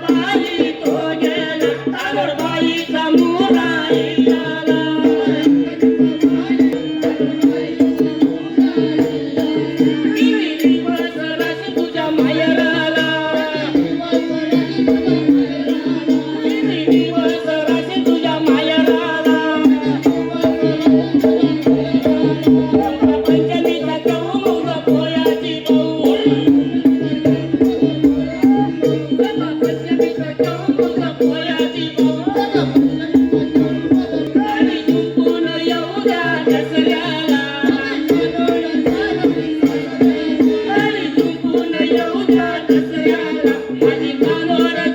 बाई तो गेला Manora